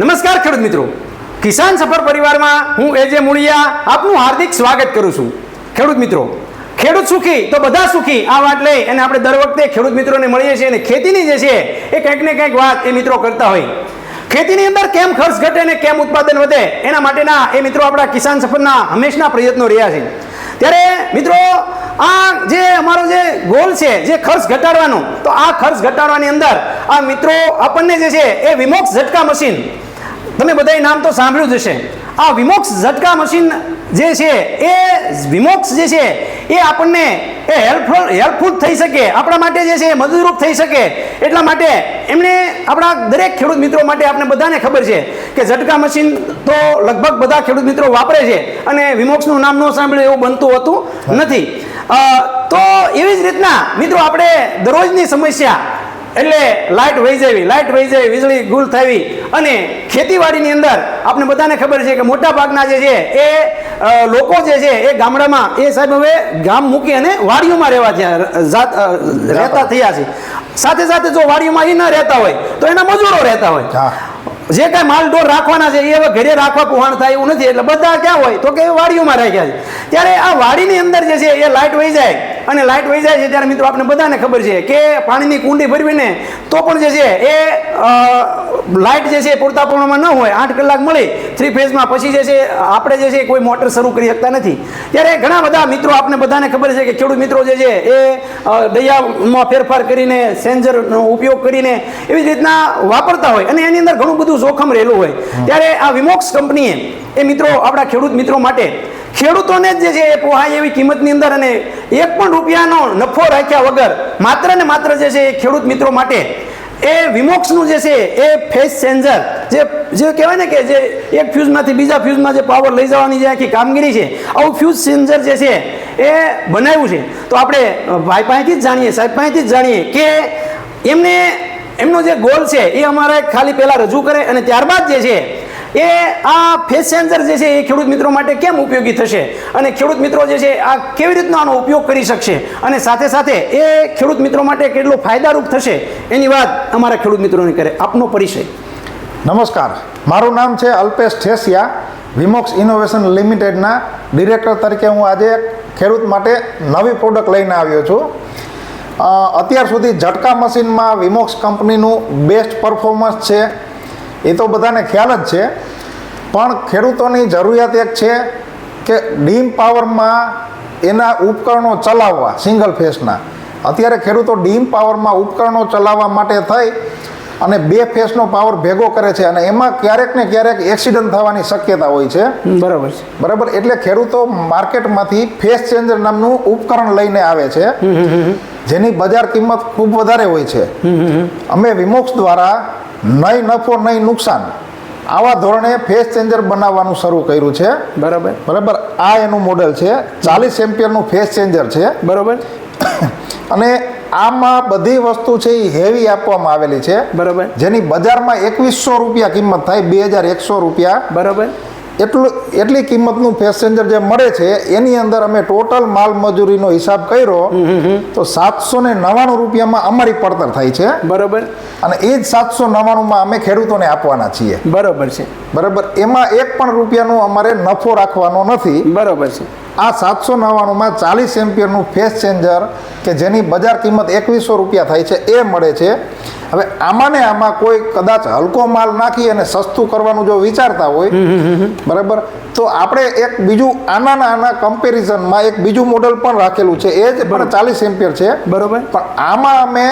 નમસ્કાર ખેડૂત મિત્રો. કિસાન સફર પરિવારમાં હું એજે મૂળિયા આપનું હાર્દિક સ્વાગત કરું છું. ખેડૂત મિત્રો, ખેડૂત સુખી તો બધા સુખી આ વાત લઈ અને આપણે દર વખતે ખેડૂત મિત્રોને મળીએ છીએ અને ખેતીની જે છે એ કંઈક ને કંઈક વાત એ મિત્રો કરતા હોય. ખેતીની અંદર કેમ ખર્ચ ઘટે અને કેમ ઉત્પાદન વધે એના માટેના એ મિત્રો આપણા કિસાન સફરના હંમેશના પ્રયત્નો રહ્યા છે. ત્યારે મિત્રો, આ જે અમારો જે ગોલ છે, જે ખર્ચ ઘટાડવાનો, તો આ ખર્ચ ઘટાડવાની અંદર આ મિત્રો આપણને જે છે એ વિમોક્ષ ઝટકા મશીન તમે બધાએ નામ તો સાંભળ્યું જ હશે. આ વિમોક્ષ ઝટકા મશીન જે છે એ વિમોક્ષ જે છે એ આપણને એ હેલ્પફુલ હેલ્પફુલ થઈ શકે. આપણા માટે જે છે એ મદદરૂપ થઈ શકે. એટલા માટે એમણે આપણા દરેક ખેડૂત મિત્રો માટે આપણે બધાને ખબર છે કે ઝટકા મશીન તો લગભગ બધા ખેડૂત મિત્રો વાપરે છે અને વિમોક્ષનું નામ ન સાંભળ્યું એવું બનતું હોતું નથી. તો એવી જ રીતના મિત્રો આપણે દરરોજની સમસ્યા એટલે લાઇટ વહી જવી લાઇટ વહી જવી વીજળી ગુલ થવી. અને ખેતીવાડીની અંદર આપણે બધાને ખબર છે કે મોટા ભાગના જે છે એ લોકો જે છે એ ગામડામાં એ સાહેબ હવે ગામ મૂકી અને વાડીઓમાં રહેવા થયા રહેતા થયા છે. સાથે સાથે જો વાડીઓમાં એ ન રહેતા હોય તો એના મજૂરો રહેતા હોય. જે કાંઈ માલ ઢોર રાખવાના છે એ હવે ઘરે રાખવા પુહાણ થાય એવું નથી. એટલે બધા ક્યાં હોય તો કે વાડીઓમાં રાખ્યા છે. ત્યારે આ વાડીની અંદર જે છે એ લાઇટ વહી જાય અને લાઇટ વહી જાય છે ત્યારે મિત્રો આપણે બધાને ખબર છે કે પાણીની કુંડી ભરવીને તો પણ જે છે એ લાઇટ જે છે પૂરતા પ્રમાણમાં ન હોય. આઠ કલાક મળી થ્રી ફેઝમાં પછી જે છે આપણે જે છે કોઈ મોટર શરૂ કરી શકતા નથી. ત્યારે ઘણા બધા મિત્રો આપણે બધાને ખબર છે કે ખેડૂત મિત્રો જે છે એ દયામાં ફેરફાર કરીને સેન્જરનો ઉપયોગ કરીને એવી જ રીતના વાપરતા હોય અને એની અંદર ઘણું બધું જોખમ રહેલું હોય. ત્યારે આ વિમોક્ષ કંપનીએ એ મિત્રો આપણા ખેડૂત મિત્રો માટે ખેડૂતોને જ છે એ પોહાય એવી કિંમતની અંદર અને એક પણ રૂપિયાનો નફો રાખ્યા વગર માત્ર ને માત્ર જે છે એ ખેડૂત મિત્રો માટે એ વિમોક્ષનું જે છે એ ફેસ ચેન્જર જે જે કહેવાય ને કે જે એક ફ્યુઝમાંથી બીજા ફ્યુઝમાં જે પાવર લઈ જવાની જે આખી કામગીરી છે, આવું ફ્યુઝ ચેન્જર જે છે એ બનાવ્યું છે. તો આપણે ભાઈ પાસેથી જ જાણીએ, સાહેબ પાસેથી જ જાણીએ કે એમને, એમનો જે ગોલ છે એ અમારે ખાલી પહેલાં રજૂ કરે અને ત્યારબાદ જે છે એ આ ફેસેન્જર જે છે એ ખેડૂત મિત્રો માટે કેમ ઉપયોગી થશે? અને ખેડૂત મિત્રો જે છે આ કેવી રીતનો આનો ઉપયોગ કરી શકશે? અને સાથે સાથે એ ખેડૂત મિત્રો માટે કેટલો ફાયદારૂપ થશે? એની વાત અમારા ખેડૂત મિત્રોને કરે. આપનો પરિચય. નમસ્કાર. મારું નામ છે અલ્પેશ ઠેસિયા, વિમોક્સ ઇનોવેશન લિમિટેડના ડિરેક્ટર તરીકે હું આજે ખેડૂત માટે નવી પ્રોડક્ટ લઈને આવ્યો છું. અત્યાર સુધી ઝટકા મશીનમાં વિમોક્સ કંપનીનું બેસ્ટ પરફોર્મન્સ છે. એ તો બધાને ખ્યાલ જ છે. પણ ખેડૂતોની જરૂરિયાત એક છે કે ડીમ પાવરમાં એના ઉપકરણો ચલાવવા, સિંગલ ફેસના. અત્યારે ખેડૂતો ડીમ પાવરમાં ઉપકરણો ચલાવવા માટે થઈ અને બે ફેસનો પાવર ભેગો કરે છે અને એમાં ક્યારેક ને ક્યારેક એક્સિડન્ટ થવાની શક્યતા હોય છે. બરાબર છે. બરાબર? એટલે ખેડૂતો માર્કેટમાંથી ફેસ ચેન્જર નામનું ઉપકરણ લઈને આવે છે જેની બજાર કિંમત ખૂબ વધારે હોય છે. અમે વિમોક્ષ દ્વારા નહીં નફો નહીં નુકસાન આવા ધોરણે ફેસ ચેન્જર બનાવવાનું શરૂ કર્યું છે. બરાબર. બરાબર? આ એનું મોડેલ છે. ચાલીસ એમ્પિયરનું ફેસ ચેન્જર છે. બરાબર. અને આમાં બધી વસ્તુ છે એ હેવી આપવામાં આવેલી છે. બરાબર. જેની બજારમાં એકવીસો રૂપિયા કિંમત થાય બે હજાર એકસો રૂપિયા. બરાબર. એટલું એટલી કિંમતનું પેસેન્જર જે મળે છે એની અંદર અમે ટોટલ માલ મજૂરીનો હિસાબ કર્યો. તો સાતસો ને નવ્વાણું રૂપિયામાં અમારી પડતર થાય છે. બરાબર. અને એ જ સાતસો નવ્વાણુંમાં અમે ખેડૂતોને આપવાના છીએ. બરાબર છે. બરાબર. એમાં એક પણ રૂપિયાનું અમારે નફો રાખવાનો નથી. બરાબર છે. આ સાતસો નવ્વાણુંમાં ચાલીસ એમ્પિયરનું ફેસ ચેન્જર કે જેની બજાર કિંમત એકવીસો રૂપિયા થાય છે એ મળે છે. હવે આમાં ને આમાં કોઈ કદાચ હલકો માલ નાખી અને સસ્તું કરવાનું જો વિચારતા હોય બરાબર? તો આપણે એક બીજું આના આના કમ્પેરિઝનમાં એક બીજું મોડલ પણ રાખેલું છે. એ જ પણ ચાલીસ એમ્પિયર છે. બરાબર. પણ આમાં અમે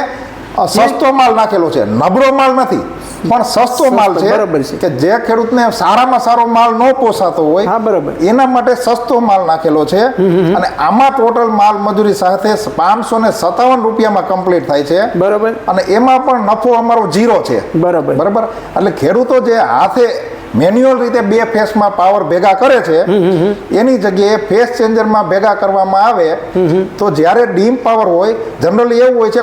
સસ્તો માલ નાખેલો છે. નબળો માલ નથી. પણ સસ્તો માલ છે બરાબર છે. કે જે ખેડૂતને સારામાં સારો માલ ન પોસાતો હોય હા બરાબર. એના માટે સસ્તો માલ નાખેલો છે. અને આમાં ટોટલ માલ મજૂરી સાથે પાંચસો ને સત્તાવન રૂપિયામાં કમ્પ્લીટ થાય છે. બરાબર. અને એમાં પણ નફો અમારો ઝીરો છે. બરાબર. બરાબર? એટલે ખેડૂતો જે હાથે મેન્યુઅલ રીતે બે ફેસમાં પાવર ભેગા કરે છે. એની જગ્યાએ ફેસ ચેન્જરમાં ભેગા કરવામાં આવે તો જ્યારે ડીમ પાવર હોય જનરલી એવું હોય છે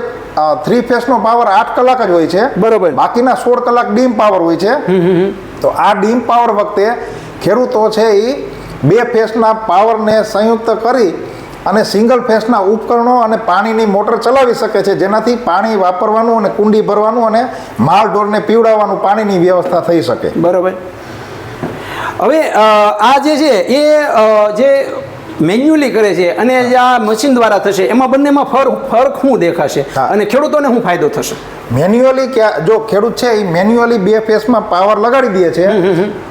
થ્રી ફેસનો પાવર આઠ કલાક જ હોય છે. બરોબર. બાકીના સોળ કલાક ડીમ પાવર હોય છે. તો આ ડીમ પાવર વખતે ખેડૂતો છે એ બે ફેસના પાવરને સંયુક્ત કરી અને સિંગલ ફેસના ઉપકરણો અને પાણીની મોટર ચલાવી શકે છે. જેનાથી પાણી વાપરવાનું અને કુંડી ભરવાનું અને માલ ઢોરને પીવડાવવાનું પાણીની વ્યવસ્થા થઈ શકે. બરાબર. હવે આ જે છે, એ જે મેન્યુઅલી કરે છે અને જે આ મશીન દ્વારા થશે એમાં બંનેમાં ફરક ફરક શું દેખાશે અને ખેડૂતોને શું ફાયદો થશે. મેન્યુઅલી કે જો ખેડૂત છે એ મેન્યુઅલી બે ફેસમાં પાવર લગાડી દે છે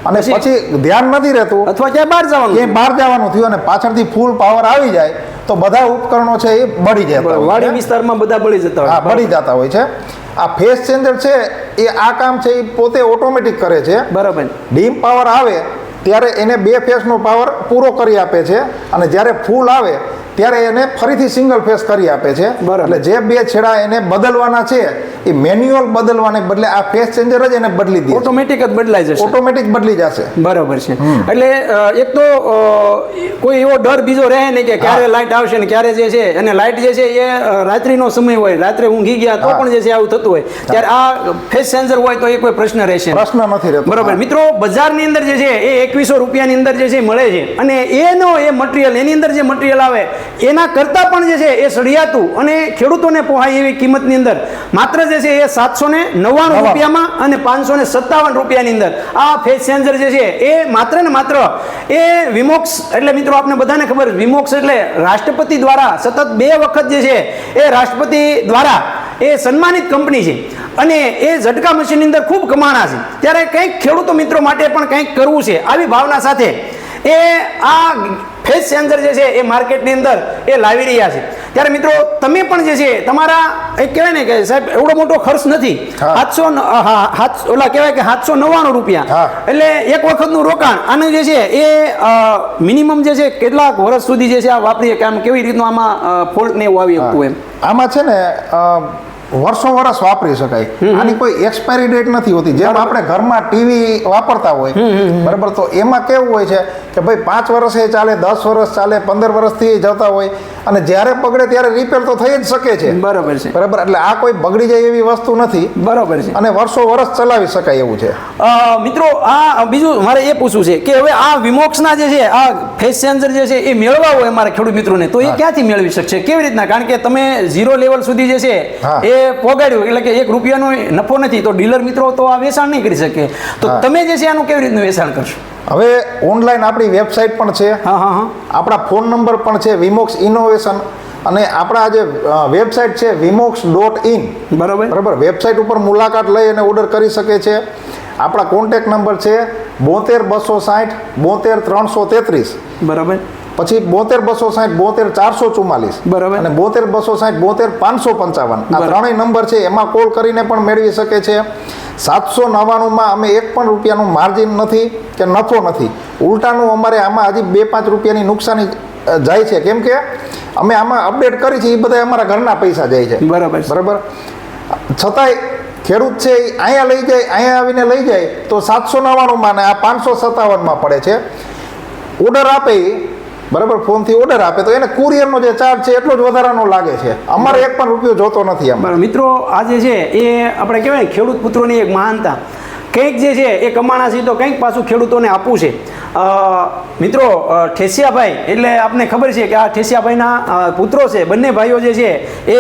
અને પછી- ધ્યાન નથી રહેતું. અથવા ક્યાં બહાર જવાનું કે બહાર જવાનું થયું અને પાછળથી ફૂલ પાવર આવી જાય તો બધા ઉપકરણો છે એ બળી જાય વાડી વિસ્તારમાં બધા બળી જતા હોય બળી જતા હોય છે. આ ફેસ ચેન્જર છે એ આ કામ છે એ પોતે ઓટોમેટિક કરે છે. બરાબર. ડીમ પાવર આવે ત્યારે એને બે ફેસનો પાવર પૂરો કરી આપે છે. અને જ્યારે ફૂલ આવે ત્યારે એને ફરીથી સિંગલ ફેસ કરી આપે છે. એટલે જે બે છેડા એને બદલવાના છે એ મેન્યુઅલ બદલવાને બદલે આ ફેસ ચેન્જર જ એને બદલી દે ઓટોમેટિક જ બદલાઈ જશે. ઓટોમેટિક બદલી જશે. બરાબર છે. એટલે એક તો કોઈ એવો ડર બીજો રહે નહીં કે ક્યારે લાઇટ આવશે ને ક્યારે જે છે અને લાઇટ જે છે એ રાત્રિનો સમય હોય રાત્રે ઊંઘી ગયા તો પણ જે છે આવું થતું હોય. ત્યારે આ ફેસ ચેન્જર હોય તો એ કોઈ પ્રશ્ન રહેશે. પ્રશ્ન નથી રહેતો. બરાબર. મિત્રો બજારની અંદર જે છે એ એકવીસો રૂપિયાની અંદર જે છે મળે છે. અને એનો એ મટીરિયલ એની અંદર જે મટીરિયલ આવે એના કરતાં પણ જે છે એ સળિયાતું અને ખેડૂતોને પોહાય એવી કિંમતની અંદર. માત્ર જે છે એ સાતસો ને નવ્વાણું. રૂપિયામાં અને પાંચસો ને સત્તાવન રૂપિયાની અંદર. આ ફેસ સેન્સર જે છે એ માત્ર ને માત્ર એ વિમોક્ષ એટલે મિત્રો આપણે બધાને ખબર વિમોક્ષ એટલે રાષ્ટ્રપતિ દ્વારા સતત બે વખત જે છે એ રાષ્ટ્રપતિ દ્વારા એ સન્માનિત કંપની છે. અને એ ઝટકા મશીનની અંદર ખૂબ કમાણા છે. ત્યારે કંઈક ખેડૂતો મિત્રો માટે પણ કંઈક કરવું છે. આવી ભાવના સાથે એ આ ફેસ સેન્સર જે છે એ માર્કેટની અંદર એ લાવી રહ્યા છે. ત્યારે મિત્રો તમે પણ જે છે તમારા એક કહેવાય ને કે સાહેબ એવડો મોટો ખર્ચ નથી. સાતસો હાથ ઓલા કહેવાય કે સાતસો નવ્વાણું રૂપિયા. એટલે એક વખતનું રોકાણ આનું જે છે એ મિનિમમ જે છે કેટલાક વર્ષ સુધી જે છે આ વાપરીએ કે આમ કેવી રીતનું આમાં ફોલ્ટ ને એવું આવી શકતું એમ? આમાં છે ને વર્ષો વર્ષ વાપરી શકાય. આની કોઈ એક્સપાયરી ડેટ નથી હોતી. જેમ આપણે ઘરમાં ટીવી વાપરતા હોય બરાબર? તો એમાં કેવું હોય છે કે ભાઈ પાંચ વર્ષે ચાલે દસ વર્ષ ચાલે પંદર વર્ષથી જતા હોય. અને જ્યારે બગડે ત્યારે રિપેર તો થઈ જ શકે છે. બરાબર છે. બરાબર? એટલે આ કોઈ બગડી જાય એવી વસ્તુ નથી. બરાબર છે. અને વર્ષો વર્ષ ચલાવી શકાય એવું છે. મિત્રો આ બીજું મારે એ પૂછવું છે કે હવે આ વિમોક્ષના જે છે આ ફેસ સેન્સર જે છે એ મેળવવા હોય મારા ખેડૂત મિત્રોને. તો એ ક્યાંથી મેળવી શકશે? કેવી રીતના? કારણ કે તમે ઝીરો લેવલ સુધી જે છે એ પોગાડ્યું એટલે કે એક રૂપિયાનો નફો નથી તો ડીલર મિત્રો તો આ વેચાણ નહીં કરી શકે. તો તમે જે છે આનું કેવી રીતનું વેચાણ કરશો? હવે ઓનલાઈન આપણી વેબસાઇટ પણ છે. હા હા હા. આપણા ફોન નંબર પણ છે વિમોક્સ ઇનોવેશન. અને આપણા જે વેબસાઇટ છે વિમોક્સ ડોટ ઇન. બરાબર. બરાબર. વેબસાઇટ ઉપર મુલાકાત લઈ અને ઓર્ડર કરી શકે છે. આપણા કોન્ટેક નંબર છે બોતેર બસો સાઠ બોતેર ત્રણસો તેત્રીસ. બરાબર. પછી બોતેર બસો સાઠ બોતેર ચારસો ચુમ્માલીસ. બરાબર. અને બોતેર બસો સાઠ બોતેર પાંચસો પંચાવન. આ. ત્રણેય નંબર છે એમાં કોલ કરીને પણ મેળવી શકે છે. સાતસો નવ્વાણુંમાં અમે એક પણ રૂપિયાનું માર્જિન નથી કે નફો નથી. ઉલટાનું અમારે આમાં હજી બે પાંચ રૂપિયાની નુકસાની જાય છે. કેમ કે અમે આમાં અપડેટ કરી છે એ બધા અમારા ઘરના પૈસા જાય છે. બરાબર. બરાબર? છતાંય ખેડૂત છે એ અહીંયા લઈ જાય અહીંયા આવીને લઈ જાય તો સાતસો નવ્વાણુંમાં ને આ પાંચસો સત્તાવનમાં પડે છે. ઓર્ડર આપે બરાબર? ફોનથી ઓર્ડર આપે તો એને કુરિયરનો જે ચાર્જ છે એટલો જ વધારાનો લાગે છે. અમારે એક પણ રૂપિયો જોતો નથી અમારે મિત્રો, આ જે છે, એ આપણે કહેવાય ખેડૂત પુત્રોની એક મહાનતા. કંઈક જે છે, એ કમાણા છે, તો કંઈક પાછું ખેડૂતોને આપવું છે. મિત્રો ઠેસિયાભાઈ, એટલે આપને ખબર છે કે આ ઠેસિયાભાઈના પુત્રો છે, બંને ભાઈઓ જે છે, એ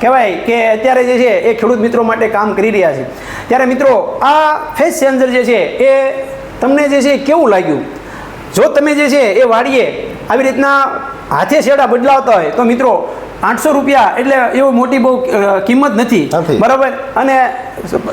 કહેવાય કે અત્યારે જે છે, એ ખેડૂત મિત્રો માટે કામ કરી રહ્યા છે. ત્યારે મિત્રો, આ ફેસ સેન્સર જે છે, એ તમને જે છે કેવું લાગ્યું? જો તમે જે છે એ વાડીએ આવી રીતના હાથે શેડા બદલાવતા હોય તો મિત્રો આઠસો રૂપિયા એટલે એવો મોટી બહુ કિંમત નથી. બરાબર? અને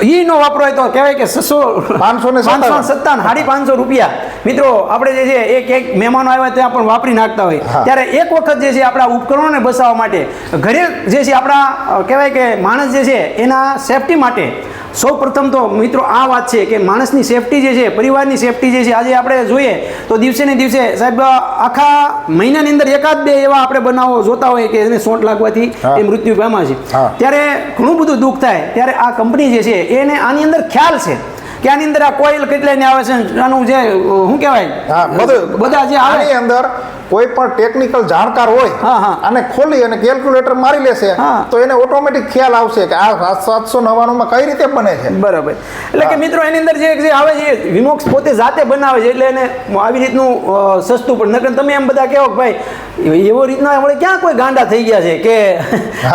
ઈ નો વાપરો તો કહેવાય કે છસો 557. સત્તાવન. સાડી પાંચસો રૂપિયા. મિત્રો આપણે જે છે એ ક્યાંક મહેમાનો આવ્યા ત્યાં પણ વાપરી નાખતા હોય. ત્યારે એક વખત જે છે આપણા ઉપકરણોને બસાવવા માટે ઘરે જે છે આપણા કહેવાય કે માણસ જે છે એના સેફટી માટે સૌ પ્રથમ તો મિત્રો આ વાત છે કે માણસની સેફટી જે છે પરિવારની સેફટી જે છે આજે આપણે જોઈએ તો દિવસે ને દિવસે સાહેબ આખા મહિનાની અંદર એકાદ બે એવા આપણે બનાવો જોતા હોય કે એને સોંટ લાગવાથી એ મૃત્યુ પામ્યા છે. ત્યારે ઘણું બધું દુઃખ થાય. ત્યારે આ કંપની જે છે એને આની અંદર ખ્યાલ છે. કે આની અંદર આ કોઈલ કેટલાની આવે છે આનું જે શું કહેવાય? હા બધું. બધા જે આવે. અંદર કોઈ પણ ટેકનિકલ જાણકાર હોય અને ખોલી અને કેલ્ક્યુલેટર મારી લેશે તો એને ઓટોમેટિક ખ્યાલ આવશે કે આ સાતસો નવ્વાણુંમાં કઈ રીતે બને છે. બરાબર. એટલે કે મિત્રો એની અંદર જે આવે છે વિમોક્ષ પોતે જાતે બનાવે છે એટલે એને આવી રીતનું સસ્તું પણ નકર તમે એમ બધા કહો કે ભાઈ એવો રીતના આપણે ક્યાં કોઈ ગાંડા થઈ ગયા છે કે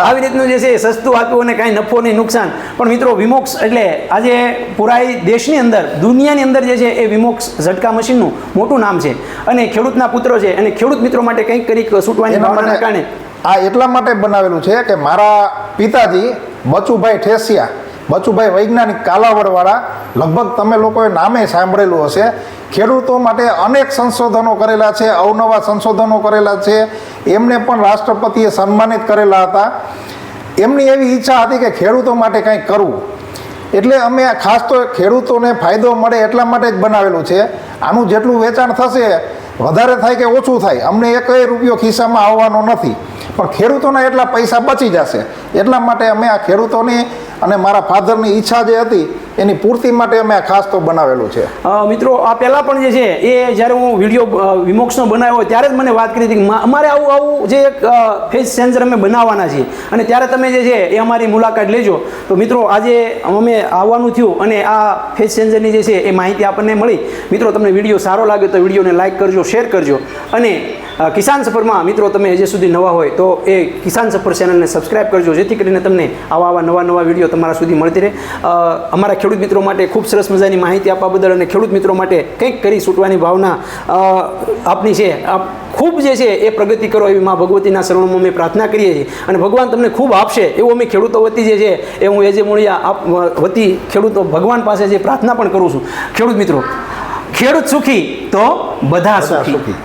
આવી રીતનું જે છે સસ્તું આપ્યું અને કાંઈ નફો નહીં નુકસાન. પણ મિત્રો વિમોક્ષ એટલે આજે પુરાઈ દેશની અંદર દુનિયાની અંદર જે છે એ વિમોક્ષ ઝટકા મશીનનું મોટું નામ છે. અને ખેડૂતના પુત્રો છે અને ખેડૂત મિત્રો માટે કંઈક કરી છૂટવાની ભાવનાના કારણે. આ એટલા માટે બનાવેલું છે કે મારા પિતાજી બચુભાઈ ઠેસિયા બચુભાઈ વૈજ્ઞાનિક કાલાવડવાળા લગભગ તમે લોકોએ નામે સાંભળેલું હશે. ખેડૂતો માટે અનેક સંશોધનો કરેલા છે અવનવા સંશોધનો કરેલા છે. એમને પણ રાષ્ટ્રપતિએ સન્માનિત કરેલા હતા. એમની એવી ઈચ્છા હતી કે ખેડૂતો માટે કંઈક કરવું. એટલે અમે આ ખાસ તો ખેડૂતોને ફાયદો મળે એટલા માટે જ બનાવેલું છે. આનું જેટલું વેચાણ થશે, વધારે થાય કે ઓછું થાય, અમને એક રૂપિયો ખિસ્સામાં આવવાનો નથી. પણ ખેડૂતોના એટલા પૈસા બચી જશે. એટલા માટે અમે આ ખેડૂતોની અને મારા ફાધરની ઈચ્છા જે હતી, એની પૂર્તિ માટે અમે ખાસ તો બનાવેલું છે. મિત્રો, આ પહેલાં પણ જે છે, એ જ્યારે હું વીડિયો વિમોક્ષનો બનાવ્યો ત્યારે જ મને વાત કરી હતી કે અમારે આવું આવું જે એક ફેસ સેન્સર અમે બનાવવાના છીએ. અને ત્યારે તમે જે છે, એ અમારી મુલાકાત લેજો. તો મિત્રો, આજે અમે આવવાનું થયું અને આ ફેસ સેન્સરની જે છે, એ માહિતી આપણને મળી. મિત્રો, તમને વીડિયો સારો લાગે તો વિડીયોને લાઇક કરજો શેર કરજો. અને કિસાન સફરમાં મિત્રો તમે હજી સુધી નવા હોય તો એ કિસાન સફર ચેનલને સબસ્ક્રાઈબ કરજો જેથી કરીને તમને આવા આવા નવા નવા વીડિયો તમારા સુધી મળતી રહે. અમારા ખેડૂત મિત્રો માટે ખૂબ સરસ મજાની માહિતી આપવા બદલ અને ખેડૂત મિત્રો માટે કંઈક કરી છૂટવાની ભાવના આપની છે. આપ ખૂબ જે છે એ પ્રગતિ કરો એવી મા ભગવતીના શરણોમાં અમે પ્રાર્થના કરીએ છીએ. અને ભગવાન તમને ખૂબ આપશે એવું અમે ખેડૂતો વતી જે છે એ હું એજે મૂળિયા આપ વતી ખેડૂતો ભગવાન પાસે જે પ્રાર્થના પણ કરું છું. ખેડૂત મિત્રો ખેડૂત સુખી તો બધા સુખી.